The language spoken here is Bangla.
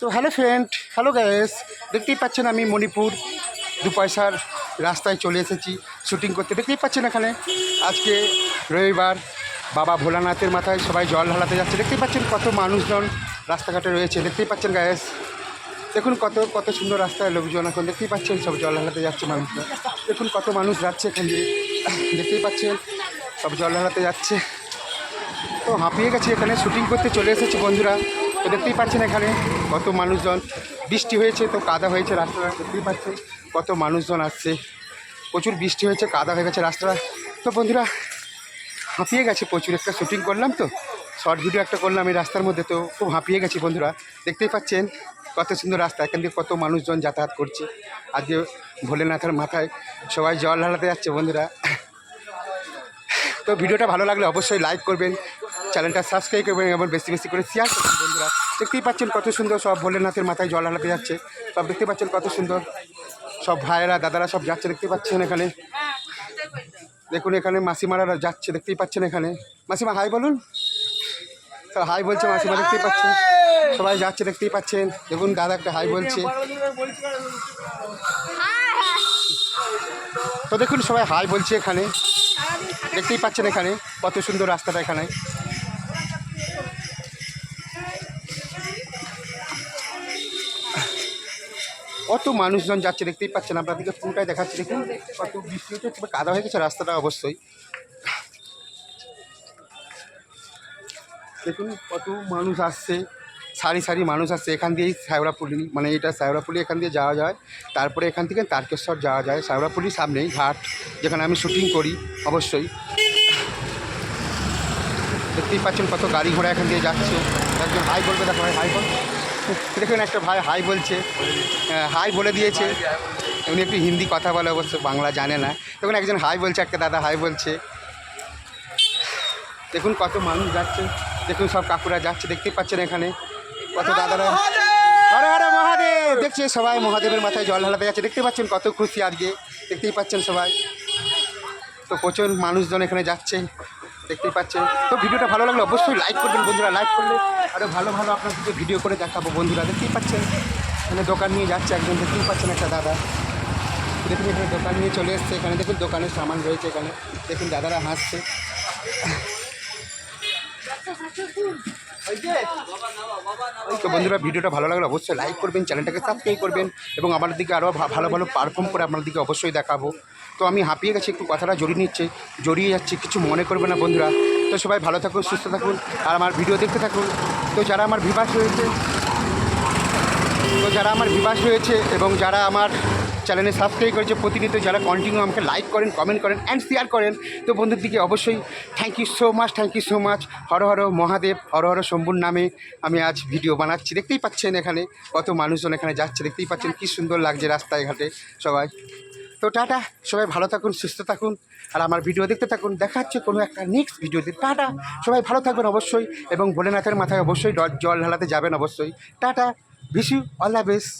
তো হ্যালো ফ্রেন্ড হ্যালো গ্যাস দেখতেই পাচ্ছেন আমি মণিপুর দু পয়সার রাস্তায় চলে এসেছি শুটিং করতে। দেখতেই পাচ্ছেন এখানে, আজকে রবিবার, বাবা ভোলানাথের মাথায় সবাই জল ঢালাতে যাচ্ছে। দেখতেই পাচ্ছেন কত মানুষজন রাস্তাঘাটে রয়েছে। দেখতেই পাচ্ছেন গ্যাস দেখুন কত কত সুন্দর রাস্তায় লোকজন এখন। দেখতেই পাচ্ছেন সব জল ঢালাতে যাচ্ছে মানুষরা। দেখুন কত মানুষ যাচ্ছে এখান দিয়ে। দেখতেই পাচ্ছেন, সব জল ঢালাতে যাচ্ছে। তো হাঁপিয়ে গেছি এখানে শুটিং করতে চলে এসেছি বন্ধুরা। তো দেখতেই পাচ্ছেন এখানে কত মানুষজন। বৃষ্টি হয়েছে তো কাদা হয়েছে রাস্তাটা দেখতেই পাচ্ছেন কত মানুষজন আসছে। প্রচুর বৃষ্টি হয়েছে, কাদা হয়ে গেছে রাস্তাটা তো বন্ধুরা, হাঁপিয়ে গেছে প্রচুর। একটা শুটিং করলাম তো শর্ট ভিডিও একটা করলাম এই রাস্তার মধ্যে তো খুব হাঁপিয়ে গেছি বন্ধুরা। দেখতেই পাচ্ছেন কত সুন্দর রাস্তা, এখান থেকে কত মানুষজন যাতায়াত করছে। আজকে ভোলেনাথের মাথায় সবাই জল ঢালাতে যাচ্ছে বন্ধুরা। তো ভিডিওটা ভালো লাগলে অবশ্যই লাইক করবেন চ্যানেলটা সাবস্ক্রাইব করবেন এবং বেশি বেশি করে শেয়ার করবেন বন্ধুরা। দেখতেই পাচ্ছেন কত সুন্দর সব ভোলেনাথের মাথায় জল ঢালাতে যাচ্ছে। সব দেখতে পাচ্ছেন কত সুন্দর। সব ভাইয়েরা, দাদারা সব যাচ্ছে দেখতে পাচ্ছেন এখানে। দেখুন এখানে মাসিমারা যাচ্ছে দেখতেই পাচ্ছেন এখানে। মাসিমা হাই বলুন। তো হাই বলছে মাসিমা, দেখতেই পাচ্ছেন। সবাই যাচ্ছে দেখতেই পাচ্ছেন। দেখুন দাদা একটা হাই বলছে। তো দেখুন সবাই হাই বলছে এখানে। দেখতেই পাচ্ছেন এখানে, কত সুন্দর রাস্তাটা এখানে। কত মানুষজন যাচ্ছে দেখতেই পাচ্ছেন, আপনাদেরকে পুরোটাই দেখাচ্ছি, দেখুন কত বৃষ্টি হচ্ছে কাদা হয়ে গেছে রাস্তাটা অবশ্যই। দেখুন কত মানুষ আসছে। সারি সারি মানুষ আসছে এখান দিয়েই শ্যাওড়াপুলি মানে এটা শ্যাওড়াপুলি এখান দিয়ে যাওয়া যায়। তারপরে এখান থেকে তারকেশ্বর যাওয়া যায়। শ্যাওড়াপুলির সামনেই ঘাট যেখানে আমি শুটিং করি অবশ্যই। দেখতেই পাচ্ছেন কত গাড়ি ঘোড়া এখান দিয়ে যাচ্ছে। একজন হাই বলবে দেখো ভাই হাই বল। দেখুন একটা ভাই হাই বলছে। হ্যাঁ, হাই বলে দিয়েছে। উনি একটু হিন্দি কথা বলে অবশ্য বাংলা জানে না। দেখুন একজন হাই বলছে একটা দাদা হাই বলছে। দেখুন কত মানুষ যাচ্ছে। দেখুন সব কাকুরা যাচ্ছে। দেখতেই পাচ্ছেন এখানে। কত দাদারা। হরে হরে মহাদেব! দেখছে সবাই মহাদেবের মাথায় জল ঢালাতে যাচ্ছে। দেখতে পাচ্ছেন কত খুশি আজকে। দেখতেই পাচ্ছেন সবাই। তো প্রচুর মানুষজন এখানে যাচ্ছে দেখতেই পাচ্ছেন। তো ভিডিওটা ভালো লাগলে অবশ্যই লাইক করবেন বন্ধুরা। লাইক করলে আরও ভালো ভালো আপনাদেরকে ভিডিও করে দেখাবো বন্ধুরা। দেখতেই পাচ্ছেন। এখানে দোকান নিয়ে যাচ্ছে একজন। দেখতেই পাচ্ছেন একটা দাদা। দেখুন এখানে দোকান নিয়ে চলে এসছে। এখানে দেখুন দোকানের সামান রয়েছে এখানে। দেখুন দাদারা হাসছে। তো বন্ধুরা, ভিডিওটা ভালো লাগলে অবশ্যই লাইক করবেন, চ্যানেলটাকে সাবস্ক্রাইব করবেন এবং আমার দিকে আরও ভালো ভালো পারফর্ম করে আপনার দিকে অবশ্যই দেখাবো। তো আমি হাঁপিয়ে গেছি, একটু কথাটা জড়িয়ে নিচ্ছে, জড়িয়ে যাচ্ছে, কিছু মনে করবে না বন্ধুরা। তো সবাই ভালো থাকুন, সুস্থ থাকুন, আর আমার ভিডিও দেখতে থাকুন। তো যারা আমার বিবাস রয়েছে, তো যারা আমার বিবাস রয়েছে এবং যারা আমার চ্যানেলে সাবস্ক্রাইব করেছে, প্রতিনিয়ত যারা কন্টিনিউ আমাকে লাইক করেন কমেন্ট করেন অ্যান্ড শেয়ার করেন, তো বন্ধুর দিকে অবশ্যই thank you so much thank you so much Har Har Mahadev, Har Har শম্ভুর নামে আমি আজ ভিডিও বানাচ্ছি। দেখতেই পাচ্ছেন এখানে কত মানুষজন এখানে যাচ্ছে, দেখতেই পাচ্ছেন কী সুন্দর লাগছে রাস্তায় ঘাটে সবাই। তো টাটা, সবাই ভালো থাকুন, সুস্থ থাকুন, আর আমার ভিডিও দেখতে থাকুন। দেখা হচ্ছে কোনো একটা নেক্সট ভিডিওতে টাটা, সবাই ভালো থাকবেন অবশ্যই, এবং ভোলেনাথের মাথায় অবশ্যই জল ঢালাতে যাবেন অবশ্যই। Tata Bishu all the best